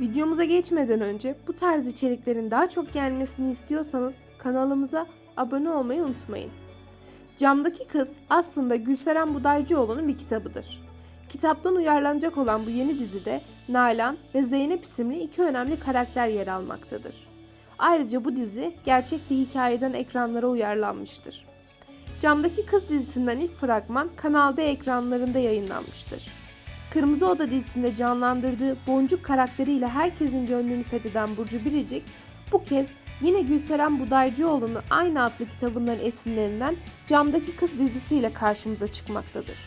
Videomuza geçmeden önce bu tarz içeriklerin daha çok gelmesini istiyorsanız kanalımıza abone olmayı unutmayın. Camdaki Kız aslında Gülseren Budaycıoğlu'nun bir kitabıdır. Kitaptan uyarlanacak olan bu yeni dizide Nalan ve Zeynep isimli iki önemli karakter yer almaktadır. Ayrıca bu dizi gerçek bir hikayeden ekranlara uyarlanmıştır. Camdaki Kız dizisinden ilk fragman Kanal D ekranlarında yayınlanmıştır. Kırmızı Oda dizisinde canlandırdığı Boncuk karakteriyle herkesin gönlünü fetheden Burcu Biricik bu kez yine Gülseren Budaycıoğlu'nun aynı adlı kitabından esinlenilen Camdaki Kız dizisiyle karşımıza çıkmaktadır.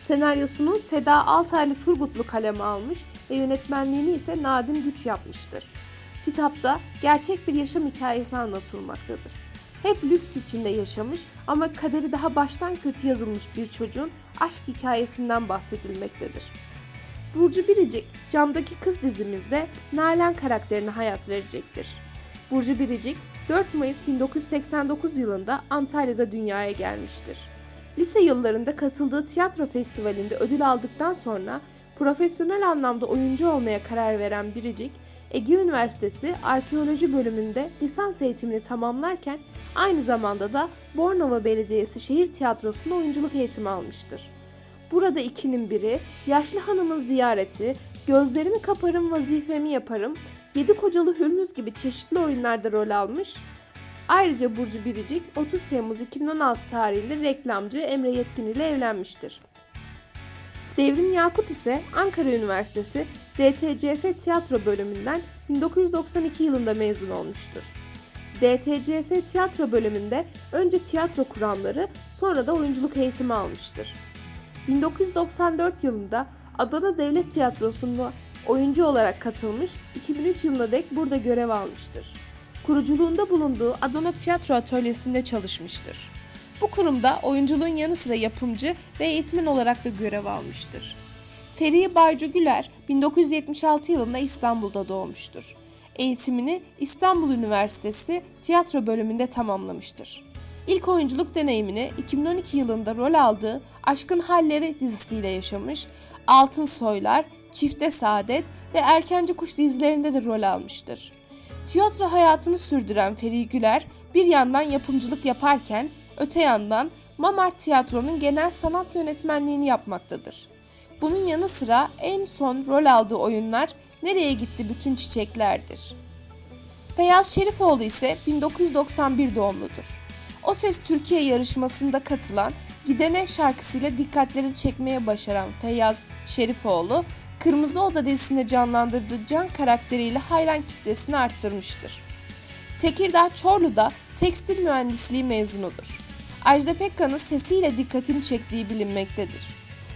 Senaryosunu Seda Altaylı Turgutlu kaleme almış ve yönetmenliğini ise Nadim Güç yapmıştır. Kitapta gerçek bir yaşam hikayesi anlatılmaktadır. Hep lüks içinde yaşamış ama kaderi daha baştan kötü yazılmış bir çocuğun aşk hikayesinden bahsedilmektedir. Burcu Biricik, Camdaki Kız dizimizde Nalan karakterine hayat verecektir. Burcu Biricik, 4 Mayıs 1989 yılında Antalya'da dünyaya gelmiştir. Lise yıllarında katıldığı tiyatro festivalinde ödül aldıktan sonra profesyonel anlamda oyuncu olmaya karar veren Biricik, Ege Üniversitesi Arkeoloji bölümünde lisans eğitimini tamamlarken aynı zamanda da Bornova Belediyesi Şehir Tiyatrosu'nda oyunculuk eğitimi almıştır. Burada ikinin biri, Yaşlı Hanım'ın ziyareti, Gözlerimi kaparım vazifemi yaparım, Yedi Kocalı Hürmüz gibi çeşitli oyunlarda rol almış. Ayrıca Burcu Biricik 30 Temmuz 2016 tarihinde reklamcı Emre Yetkin ile evlenmiştir. Devrim Yakut ise Ankara Üniversitesi DTCF Tiyatro bölümünden 1992 yılında mezun olmuştur. DTCF Tiyatro bölümünde önce tiyatro kuramları sonra da oyunculuk eğitimi almıştır. 1994 yılında Adana Devlet Tiyatrosu'nda oyuncu olarak katılmış, 2003 yılına dek burada görev almıştır. Kuruculuğunda bulunduğu Adana Tiyatro Atölyesi'nde çalışmıştır. Bu kurumda oyunculuğun yanı sıra yapımcı ve eğitmen olarak da görev almıştır. Feriye Barcu Güler 1976 yılında İstanbul'da doğmuştur. Eğitimini İstanbul Üniversitesi tiyatro bölümünde tamamlamıştır. İlk oyunculuk deneyimini 2012 yılında rol aldığı Aşkın Halleri dizisiyle yaşamış, Altın Soylar, Çifte Saadet ve Erkenci Kuş dizilerinde de rol almıştır. Tiyatro hayatını sürdüren Feriye Güler bir yandan yapımcılık yaparken öte yandan Mamart Tiyatro'nun genel sanat yönetmenliğini yapmaktadır. Bunun yanı sıra en son rol aldığı oyunlar Nereye Gitti Bütün Çiçeklerdir. Feyyaz Şerifoğlu ise 1991 doğumludur. O Ses Türkiye yarışmasında katılan Gidene şarkısıyla dikkatleri çekmeye başaran Feyyaz Şerifoğlu, Kırmızı Oda dizisinde canlandırdığı Can karakteriyle hayran kitlesini arttırmıştır. Tekirdağ Çorlu'da tekstil mühendisliği mezunudur. Ajda Pekkan'ın sesiyle dikkatini çektiği bilinmektedir.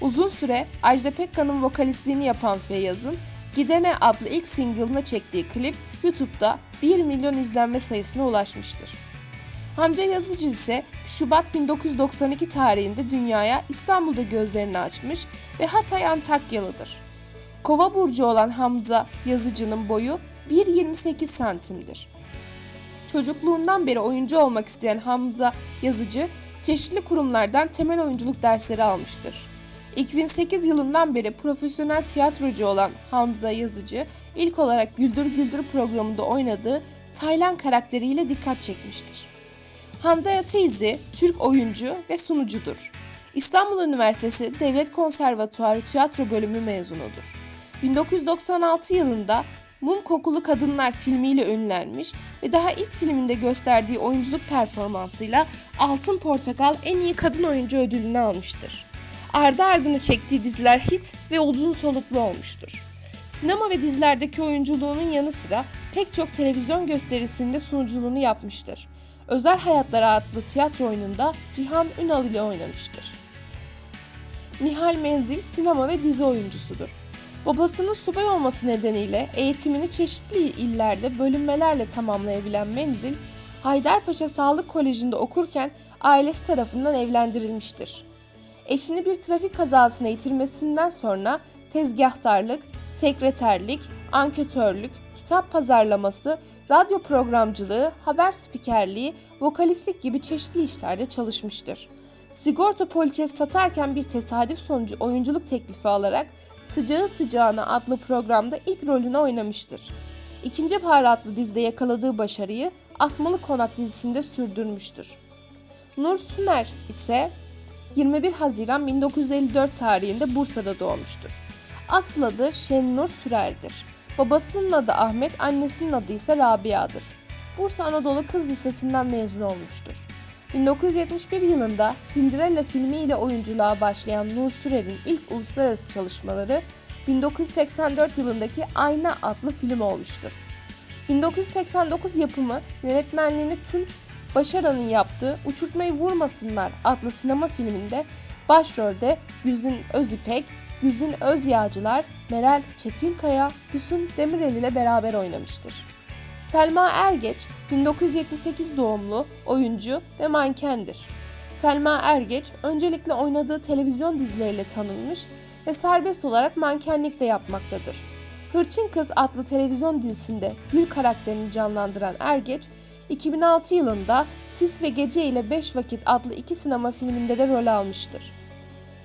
Uzun süre Ajda Pekkan'ın vokalistliğini yapan Feyyaz'ın Gidene adlı ilk single'ına çektiği klip YouTube'da 1 milyon izlenme sayısına ulaşmıştır. Hamza Yazıcı ise Şubat 1992 tarihinde dünyaya İstanbul'da gözlerini açmış ve Hatay Antakyalıdır. Kova burcu olan Hamza Yazıcı'nın boyu 1.28 santimdir. Çocukluğundan beri oyuncu olmak isteyen Hamza Yazıcı, çeşitli kurumlardan temel oyunculuk dersleri almıştır. 2008 yılından beri profesyonel tiyatrocu olan Hamza Yazıcı, ilk olarak Güldür Güldür programında oynadığı Taylan karakteriyle dikkat çekmiştir. Hande Ateizi, Türk oyuncu ve sunucudur. İstanbul Üniversitesi Devlet Konservatuarı Tiyatro Bölümü mezunudur. 1996 yılında Mum Kokulu Kadınlar filmiyle ünlenmiş ve daha ilk filminde gösterdiği oyunculuk performansıyla Altın Portakal en iyi kadın oyuncu ödülünü almıştır. Ardı ardına çektiği diziler hit ve uzun soluklu olmuştur. Sinema ve dizilerdeki oyunculuğunun yanı sıra pek çok televizyon gösterisinde sunuculuğunu yapmıştır. Özel Hayatları adlı tiyatro oyununda Cihan Ünal ile oynamıştır. Nihal Menzil sinema ve dizi oyuncusudur. Babasının subay olması nedeniyle eğitimini çeşitli illerde bölünmelerle tamamlayabilen Menzil, Haydarpaşa Sağlık Koleji'nde okurken ailesi tarafından evlendirilmiştir. Eşini bir trafik kazasına yitirmesinden sonra tezgahtarlık, sekreterlik, anketörlük, kitap pazarlaması, radyo programcılığı, haber spikerliği, vokalistlik gibi çeşitli işlerde çalışmıştır. Sigorta poliçesi satarken bir tesadüf sonucu oyunculuk teklifi alarak Sıcağı Sıcağına adlı programda ilk rolünü oynamıştır. İkinci Para adlı dizide yakaladığı başarıyı Asmalı Konak dizisinde sürdürmüştür. Nur Sümer ise 21 Haziran 1954 tarihinde Bursa'da doğmuştur. Asıl adı Şennur Sürer'dir. Babasının adı Ahmet, annesinin adı ise Rabia'dır. Bursa Anadolu Kız Lisesi'nden mezun olmuştur. 1971 yılında Cinderella filmiyle oyunculuğa başlayan Nur Sürer'in ilk uluslararası çalışmaları 1984 yılındaki Ayna adlı film olmuştur. 1989 yapımı yönetmenliğini Tunç Başaran'ın yaptığı Uçurtmayı Vurmasınlar adlı sinema filminde başrolde Güzin Özipek, Güzin Özyağcılar, Meral Çetinkaya, Füsun Demirel ile beraber oynamıştır. Selma Ergeç 1978 doğumlu oyuncu ve mankendir. Selma Ergeç öncelikle oynadığı televizyon dizileriyle tanınmış ve serbest olarak mankenlik de yapmaktadır. Hırçın Kız adlı televizyon dizisinde Gül karakterini canlandıran Ergeç, 2006 yılında Sis ve Gece ile Beş Vakit adlı iki sinema filminde de rol almıştır.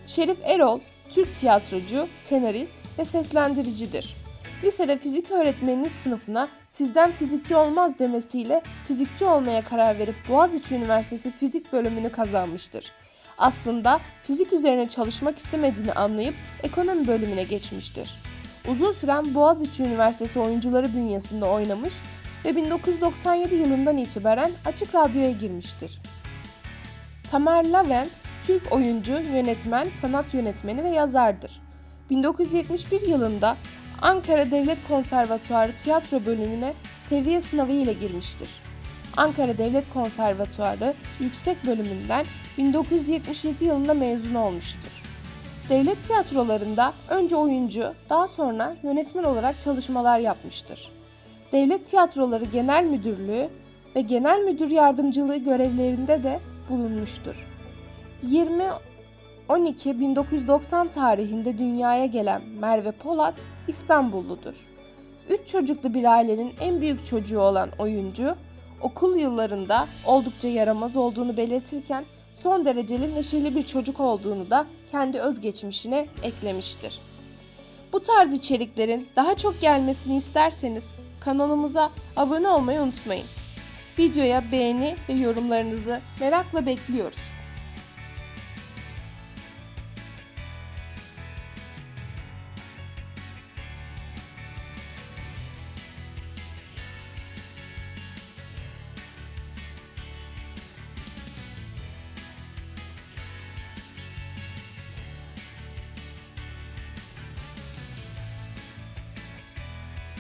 Şerif Erol, Türk tiyatrocu, senarist ve seslendiricidir. Lisede fizik öğretmeninin sınıfına sizden fizikçi olmaz demesiyle fizikçi olmaya karar verip Boğaziçi Üniversitesi fizik bölümünü kazanmıştır. Aslında fizik üzerine çalışmak istemediğini anlayıp ekonomi bölümüne geçmiştir. Uzun süren Boğaziçi Üniversitesi oyuncuları bünyesinde oynamış ve 1997 yılından itibaren Açık Radyo'ya girmiştir. Tamer Lavent, Türk oyuncu, yönetmen, sanat yönetmeni ve yazardır. 1971 yılında Ankara Devlet Konservatuarı tiyatro bölümüne seviye sınavı ile girmiştir. Ankara Devlet Konservatuarı yüksek bölümünden 1977 yılında mezun olmuştur. Devlet tiyatrolarında önce oyuncu, daha sonra yönetmen olarak çalışmalar yapmıştır. Devlet Tiyatroları Genel Müdürlüğü ve Genel Müdür Yardımcılığı görevlerinde de bulunmuştur. 20 12 1990 tarihinde dünyaya gelen Merve Polat İstanbulludur. Üç çocuklu bir ailenin en büyük çocuğu olan oyuncu, okul yıllarında oldukça yaramaz olduğunu belirtirken son dereceli neşeli bir çocuk olduğunu da kendi özgeçmişine eklemiştir. Bu tarz içeriklerin daha çok gelmesini isterseniz kanalımıza abone olmayı unutmayın. Videoya beğeni ve yorumlarınızı merakla bekliyoruz.